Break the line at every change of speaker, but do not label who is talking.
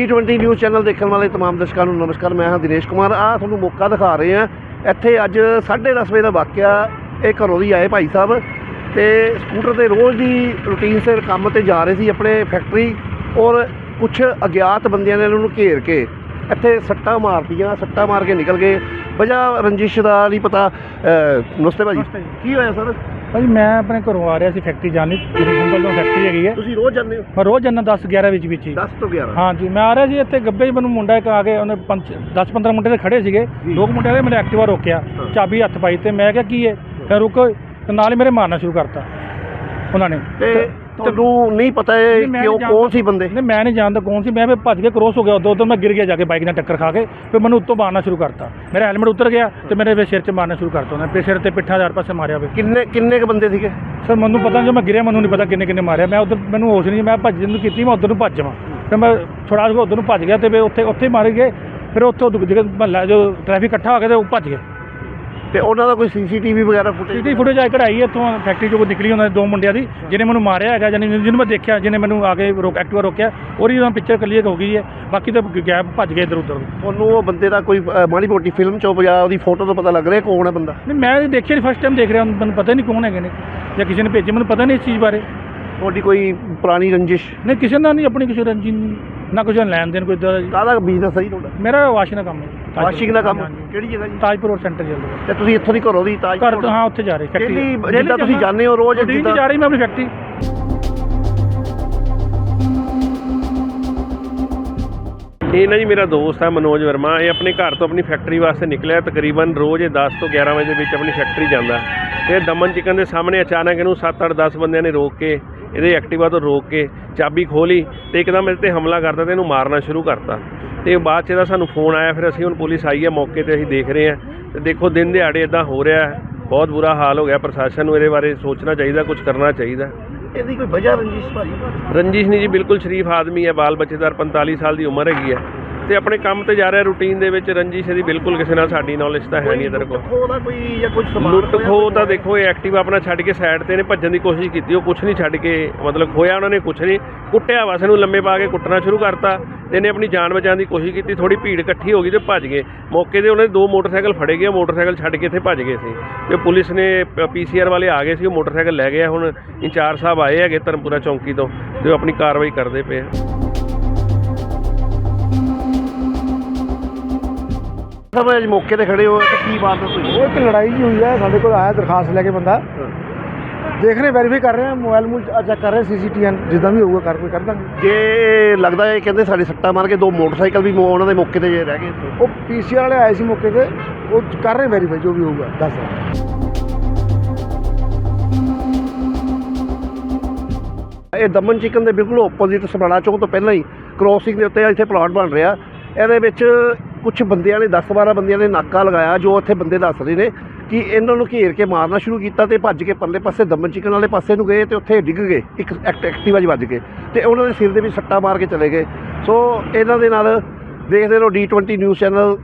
D20 news channel ਦੇਖਣ ਵਾਲੇ ਤਮਾਮ ਦਰਸ਼ਕਾਂ ਨੂੰ ਨਮਸਕਾਰ ਮੈਂ ਹਾਂ ਦਿਨੇਸ਼ ਕੁਮਾਰ। ਆ ਤੁਹਾਨੂੰ ਮੌਕਾ ਦਿਖਾ ਰਹੇ ਹਾਂ। ਇੱਥੇ ਅੱਜ 10:30 ਵਜੇ ਦਾ ਵਾਕਿਆ ਇਹ ਘਰੋਂ ਦੀ ਆਏ ਭਾਈ ਸਾਹਿਬ ਤੇ ਸਕੂਟਰ ਤੇ ਰੋਜ਼ ਦੀ ਰੂਟੀਨ ਸਿਰ ਕੰਮ ਤੇ ਜਾ ਰਹੇ ਸੀ ਆਪਣੇ ਫੈਕਟਰੀ ਔਰ ਕੁਝ ਅਗਿਆਤ ਬੰਦਿਆਂ ਨੇ ਇਹਨਾਂ ਨੂੰ ਘੇਰ ਕੇ ਇੱਥੇ ਸੱਟਾਂ ਮਾਰਤੀਆਂ ਸੱਟਾਂ ਮਾਰ ਕੇ ਨਿਕਲ ਗਏ। ਵਜ੍ਹਾ ਰੰਜਿਸ਼ ਦਾ ਨਹੀਂ ਪਤਾ ਅਹ, ਨਮਸਤੇ ਭਾਜੀ। ਕੀ ਹੋਇਆ ਸਰ?
ਭਾਜੀ ਮੈਂ ਆਪਣੇ ਘਰੋਂ ਆ ਰਿਹਾ ਸੀ ਫੈਕਟਰੀ ਜਾਣ ਲਈ। ਜਿਹੜੀ ਗੁੰਗਲ ਤੋਂ ਫੈਕਟਰੀ ਹੈਗੀ ਹੈ।
ਤੁਸੀਂ ਰੋਜ਼ ਜਾਂਦੇ ਹੋ?
ਮੈਂ ਰੋਜ਼ ਜਾਂਦਾ 10 11 ਵਿੱਚ ਵਿੱਚ ਹੀ।
10 ਤੋਂ 11
ਹਾਂਜੀ ਮੈਂ ਆ ਰਿਹਾ ਜੀ ਇੱਥੇ ਗੱਬੇ 'ਚ ਮੈਨੂੰ ਮੁੰਡਾ ਇੱਕ ਆ ਕੇ ਉਹਨੇ 10 15 ਮੁੰਡੇ ਤੇ ਖੜੇ ਸੀਗੇ।
ਜੀ।
ਦੋ ਕੁ ਮੁੰਡਿਆਂ ਨੇ ਮੇਰੇ ਐਕਟਿਵਾ ਰੋਕਿਆ। ਚਾਬੀ ਹੱਥ ਪਾਈ ਤੇ ਮੈਂ ਕਿਹਾ ਕੀ ਹੈ? ਫਿਰ ਰੁਕੋ ਨਾਲ ਹੀ ਮੇਰੇ ਮਾਰਨਾ ਸ਼ੁਰੂ ਕਰਤਾ ਉਹਨਾਂ ਨੇ।
ਤੇ- ਤੁਹਾਨੂੰ ਨਹੀਂ ਪਤਾ ਇਹ
ਨਹੀਂ, ਮੈਂ
ਕਿਉਂ
ਨਹੀਂ
ਕੌਣ ਸੀ ਬੰਦੇ?
ਨਹੀਂ ਮੈਂ ਨਹੀਂ ਜਾਣਦਾ ਕੌਣ ਸੀ। ਮੈਂ ਫਿਰ ਭੱਜ ਕੇ ਕ੍ਰੋਸ ਹੋ ਗਿਆ ਉਦੋਂ ਉਦੋਂ ਮੈਂ ਗਿਰ ਗਿਆ ਜਾ ਕੇ ਬਾਈਕ ਨਾਲ ਟੱਕਰ ਖਾ ਕੇ। ਫਿਰ ਮੈਨੂੰ ਉੱਤੋਂ ਮਾਰਨਾ ਸ਼ੁਰੂ ਕਰਤਾ। ਮੇਰਾ ਹੈਲਮਟ ਉਤਰ ਗਿਆ ਤੇ ਮੇਰੇ ਫਿਰ ਸਿਰ 'ਚ ਮਾਰਨਾ ਸ਼ੁਰੂ ਕਰਤਾ ਉਹਨੇ। ਫਿਰ ਸਿਰ ਤੇ ਪਿੱਠਾਂ ਚਾਰ ਪਾਸੇ ਮਾਰਿਆ ਵੇ
ਕਿੰਨੇ ਕਿੰਨੇ ਕ ਬੰਦੇ ਸੀਗੇ?
ਸਰ ਮੈਨੂੰ ਪਤਾ ਜੋ ਮੈਂ ਗਿਰਿਆ ਮੈਨੂੰ ਨਹੀਂ ਪਤਾ ਕਿੰਨੇ ਕਿੰਨੇ ਮਾਰਿਆ। ਮੈਂ ਉਧਰ ਮੈਨੂੰ ਹੋਸ਼ ਨਹੀਂ ਮੈਂ ਭੱਜ ਨੂੰ ਕੀਤੀ ਮੈਂ ਉਧਰ ਨੂੰ ਭੱਜ ਜਾਵਾਂ। ਫਿਰ ਮੈਂ ਥੋੜਾ ਜਿਹਾ ਉਧਰ ਨੂੰ ਭੱਜ ਗਿਆ ਤੇ ਫਿਰ ਉੱਥੇ ਉੱਥੇ ਮਾਰ ਗਏ। ਫਿਰ ਉੱਥੋਂ ਜਿਹੜਾ ਮਹੱਲਾ ਜੋ ਟ੍ਰੈਫਿਕ ਇਕੱਠਾ ਹੋ ਗਿਆ ਤੇ ਉਹ ਭੱਜ ਗਏ।
ਤੇ ਉਹਨਾਂ ਦਾ ਕੋਈ ਸੀਸੀਟੀਵੀ ਵਗੈਰਾ ਫੁਟੇਜ
ਸਿੱਧੀ ਫੁਟੇਜ ਆਈ ਕਢਾਈ ਇੱਥੋਂ ਫੈਕਟਰੀ ਚੋਂ ਨਿਕਲੀ ਉਹਨਾਂ ਦੇ ਦੋ ਮੁੰਡਿਆਂ ਦੀ ਜਿਹਨੇ ਮੈਨੂੰ ਮਾਰਿਆ ਹੈਗਾ ਜਾਨੀ ਜਿਹਨੂੰ ਮੈਂ ਦੇਖਿਆ ਜਿਹਨੇ ਮੈਨੂੰ ਆ ਕੇ ਰੋਕ ਐਕਟਿਵਾ ਰੋਕਿਆ ਉਹਦੀ ਉਹਨਾਂ ਪਿਕਚਰ ਕਲੀਅਰ ਹੋ ਗਈ ਹੈ ਬਾਕੀ ਤਾਂ ਗੈਪ ਭੱਜ ਗਏ ਇੱਧਰ ਉੱਧਰ
ਤੁਹਾਨੂੰ ਉਹ ਬੰਦੇ ਦਾ ਕੋਈ ਅ, ਮਾੜੀ ਮੋਟੀ ਫਿਲਮ ਚੋਂ ਜਾਂ ਉਹਦੀ ਫੋਟੋ ਤੋਂ ਪਤਾ ਲੱਗ ਰਿਹਾ ਕੌਣ ਹੈ ਬੰਦਾ?
ਨਹੀਂ ਮੈਂ ਦੇਖਿਆ ਨਹੀਂ ਫਸਟ ਟਾਈਮ ਦੇਖ ਰਿਹਾ ਮੈਨੂੰ ਪਤਾ ਨਹੀਂ ਕੌਣ ਹੈਗੇ ਨੇ ਜਾਂ ਕਿਸੇ ਨੇ ਭੇਜੇ ਮੈਨੂੰ ਪਤਾ ਨਹੀਂ ਇਸ ਚੀਜ਼ ਬਾਰੇ।
ਤੁਹਾਡੀ ਕੋਈ ਪੁਰਾਣੀ ਰੰਜਿਸ਼?
ਨਹੀਂ ਕਿਸੇ ਨਾਲ ਨਹੀਂ ਆਪਣੀ ਕਿਸੇ ਰੰਜੀ ਨਹੀਂ ਨਾ ਕੁਛ ਲੈਣ ਦੇਣ ਕੋਈ ਇੱਦਾਂ ਦਾ
ਕਾਹਦਾ ਬਿਜ਼ਨਸ ਹੈ ਜੀ ਤੁਹਾਡਾ?
ਮੇਰਾ ਵਾਸ਼ਿੰਗ ਦਾ ਕੰਮ ਹੈ।
ਵਾਸ਼ਿੰਗ ਦਾ ਕੰਮ
ਹਾਂਜੀ।
ਕਿਹੜੀ ਜਗ੍ਹਾ ਜੀ?
ਤਾਜਪੁਰ ਰੋਡ ਸੈਂਟਰ ਚੱਲਦਾ।
ਤੇ ਤੁਸੀਂ ਇੱਥੋਂ ਦੀ ਘਰੋਂ ਦੀ ਤਾਜ
ਘਰ ਤੋਂ ਹਾਂ ਉੱਥੇ ਜਾ ਰਹੇ ਫੈਕਟਰੀ
Daily ਜਿੱਦਾਂ ਤੁਸੀਂ ਜਾਂਦੇ ਹੋ ਰੋਜ਼
ਜਿੱਦਾਂ
ਜਿੱਦਾਂ
ਜਾ ਰਹੀ ਮੈਂ ਆਪਣੀ ਫੈਕਟਰੀ
ਇਹ ਨਾ ਜੀ ਮੇਰਾ ਦੋਸਤ ਹੈ ਮਨੋਜ ਵਰਮਾ। ਇਹ ਆਪਣੇ ਘਰ ਤੋਂ ਆਪਣੀ ਫੈਕਟਰੀ ਵਾਸਤੇ ਨਿਕਲਿਆ। ਤਕਰੀਬਨ ਰੋਜ਼ ਇਹ 10 ਤੋਂ 11 ਵਜੇ ਦੇ ਵਿੱਚ ਆਪਣੀ ਫੈਕਟਰੀ ਜਾਂਦਾ। ਤੇ ਦਮਨ ਚਿਕਨ ਦੇ ਸਾਹਮਣੇ ਅਚਾਨਕ ਇਹਨੂੰ 7-8 10 ਬੰਦਿਆਂ ਨੇ ਰੋਕ ਕੇ ਇਹਦੇ ਐਕਟਿਵਾ ਤੋਂ ਰੋਕ ਕੇ ਚਾਬੀ ਖੋਲੀ ਤੇ ਇੱਕਦਮ ਇਹਦੇ ਤੇ ਹਮਲਾ ਕਰਤਾ ਤੇ ਇਹਨੂੰ ਮਾਰਨਾ ਸ਼ੁਰੂ ਕਰਤਾ। ਤੇ ਬਾਅਦ ਚ ਇਹਦਾ ਸਾਨੂੰ ਫੋਨ ਆਇਆ ਫਿਰ ਅਸੀਂ ਹੁਣ ਪੁਲਿਸ ਆਈ ਹੈ ਮੌਕੇ ਤੇ ਅਸੀਂ ਦੇਖ ਰਹੇ ਹਾਂ। ਤੇ ਦੇਖੋ ਦਿਨ ਦਿਹਾੜੇ ਇਦਾਂ ਹੋ ਰਿਹਾ ਹੈ। ਬਹੁਤ ਬੁਰਾ ਹਾਲ ਹੋ ਗਿਆ ਪ੍ਰਸ਼ਾਸਨ ਨੂੰ ਇਹਦੇ ਬਾਰੇ ਸੋਚਣਾ ਚਾਹੀਦਾ ਕੁਝ ਕਰਨਾ ਚਾਹੀਦਾ।
ਇਹਦੀ ਕੋਈ ਵਜ੍ਹਾ ਰੰਜਿਸ਼ ਭਾਜੀ?
ਰੰਜੀਸ਼ ਨਹੀਂ ਜੀ ਬਿਲਕੁਲ ਸ਼ਰੀਫ ਆਦਮੀ ਹੈ ਬਾਲ ਬੱਚੇਦਾਰ 45 ਸਾਲ ਦੀ ਉਮਰ ਹੈਗੀ ਹੈ। ਤੇ ਆਪਣੇ ਕੰਮ ਤੇ ਜਾ ਰਿਹਾ ਰੂਟੀਨ ਦੇ ਵਿੱਚ ਰੰਜੀਸ਼ ਇਹਦੀ ਬਿਲਕੁਲ ਕਿਸੇ ਨਾਲ ਸਾਡੀ ਨੌਲੇਜ ਤਾਂ ਹੈ ਨਹੀਂ ਇਧਰ ਕੋਲ।
ਖੋ ਦਾ ਕੋਈ ਜਾਂ ਕੁਝ ਸਮਾਨ
ਲੁੱਟ ਖੋ? ਤਾਂ ਦੇਖੋ ਇਹ ਐਕਟਿਵ ਆਪਣਾ ਛੱਡ ਕੇ ਸਾਈਡ ਤੇ ਨੇ ਭੱਜਣ ਦੀ ਕੋਸ਼ਿਸ਼ ਕੀਤੀ ਉਹ ਕੁਝ ਨਹੀਂ ਛੱਡ ਕੇ ਮਤਲਬ ਖੋਇਆ ਉਹਨਾਂ ਨੇ ਕੁਝ ਨਹੀਂ। ਕੁੱਟਿਆ ਵਸ ਨੂੰ ਲੰਮੇ ਪਾ ਕੇ ਕੁੱਟਣਾ ਸ਼ੁਰੂ ਕਰਤਾ। ਤੇ ਇਹਨੇ ਆਪਣੀ ਜਾਨ ਬਚਾਉਣ ਦੀ ਕੋਸ਼ਿਸ਼ ਕੀਤੀ ਥੋੜੀ ਭੀੜ ਇਕੱਠੀ ਹੋ ਗਈ ਤੇ ਭੱਜ ਗਏ। ਮੌਕੇ ਤੇ ਉਹਨਾਂ ਦੇ ਦੋ ਮੋਟਰਸਾਈਕਲ ਫੜੇ ਗਏ ਮੋਟਰਸਾਈਕਲ ਛੱਡ ਕੇ ਇੱਥੇ ਭੱਜ ਗਏ ਸੀ। ਤੇ ਪੁਲਿਸ ਨੇ ਪੀਸੀਆਰ ਵਾਲੇ ਆ ਗਏ ਸੀ ਉਹ ਮੋਟਰਸਾਈਕਲ ਲੈ ਗਏ। ਹੁਣ ਇੰਚਾਰਜ ਸਾਹਿਬ ਆਏ ਹੈਗੇ ਧਰਮਪੁਰਾ ਚੌਂਕੀ ਤੋਂ ਤੇ ਉਹ ਆਪਣੀ ਕਾਰਵਾਈ ਕਰਦੇ ਪਏ ਆ।
ਸਭ ਅੱਜ ਮੌਕੇ ਤੇ ਖੜੇ ਹੋ ਤੇ ਕੀ ਬਾਤ ਹੋਈ
ਉਹ ਇੱਕ ਲੜਾਈ ਜੀ ਹੋਈ ਹੈ ਸਾਡੇ ਕੋਲ ਆਇਆ ਦਰਖਾਸਤ ਲੈ ਕੇ ਬੰਦਾ। ਦੇਖ ਰਹੇ ਵੈਰੀਫਾਈ ਕਰ ਰਹੇ ਹਾਂ ਮੋਬਾਈਲ ਮੂਲ ਚੈੱਕ ਕਰ ਰਹੇ ਸੀਸੀਟੀਐਨ ਜਿੱਦਾਂ ਵੀ ਹੋਊਗਾ ਕਰ ਕੋਈ ਕਰ ਦਾਂਗੇ।
ਜੇ ਲੱਗਦਾ ਹੈ ਕਹਿੰਦੇ ਸਾਡੇ ਸੱਟਾਂ ਮਾਰ ਕੇ ਦੋ ਮੋਟਰਸਾਈਕਲ ਵੀ ਉਹਨਾਂ ਦੇ ਮੌਕੇ ਤੇ ਜੇ ਰਹਿ ਗਏ
ਉਹ ਪੀਸੀਆਰ ਵਾਲੇ ਆਏ ਸੀ ਮੌਕੇ ਤੇ ਉਹ ਕਰ ਰਹੇ ਵੈਰੀਫਾਈ ਜੋ ਵੀ ਹੋਊਗਾ ਦੱਸ
ਇਹ ਦਮਨ ਚਿਕਨ ਦੇ ਬਿਲਕੁਲ ਆਪੋਜ਼ਿਟ ਸਮਰਾਲਾ ਚੌਂਕ ਤੋਂ ਪਹਿਲਾਂ ਹੀ ਕ੍ਰੋਸਿੰਗ ਦੇ ਉੱਤੇ ਇੱਥੇ ਪਲਾਟ ਬਣ ਰਿਹਾ। ਇਹਦੇ ਵਿੱਚ ਕੁਝ ਬੰਦਿਆਂ ਨੇ 10-12 ਬੰਦਿਆਂ ਨੇ ਨਾਕਾ ਲਗਾਇਆ, ਜੋ ਉੱਥੇ ਬੰਦੇ ਦੱਸ ਰਹੇ ਨੇ ਕਿ ਇਹਨਾਂ ਨੂੰ ਘੇਰ ਕੇ ਮਾਰਨਾ ਸ਼ੁਰੂ ਕੀਤਾ ਤੇ ਭੱਜ ਕੇ ਪਰਲੇ ਪਾਸੇ ਦਮਨ ਚਿਕਨ ਵਾਲੇ ਪਾਸੇ ਨੂੰ ਗਏ ਤੇ ਉੱਥੇ ਡਿੱਗ ਗਏ, ਇੱਕ ਐਕਟ- ਐਕਟਿਵਾ 'ਚ ਵੱਜ ਕੇ ਤੇ ਉਹਨਾਂ ਦੇ ਸਿਰ ਦੇ ਵਿੱਚ ਸੱਟਾਂ ਮਾਰ ਕੇ ਚਲੇ ਗਏ। ਸੋ ਇਹਨਾਂ ਦੇ ਨਾਲ ਦੇਖਦੇ ਰਹੋ D20 ਨਿਊਜ਼ ਚੈਨਲ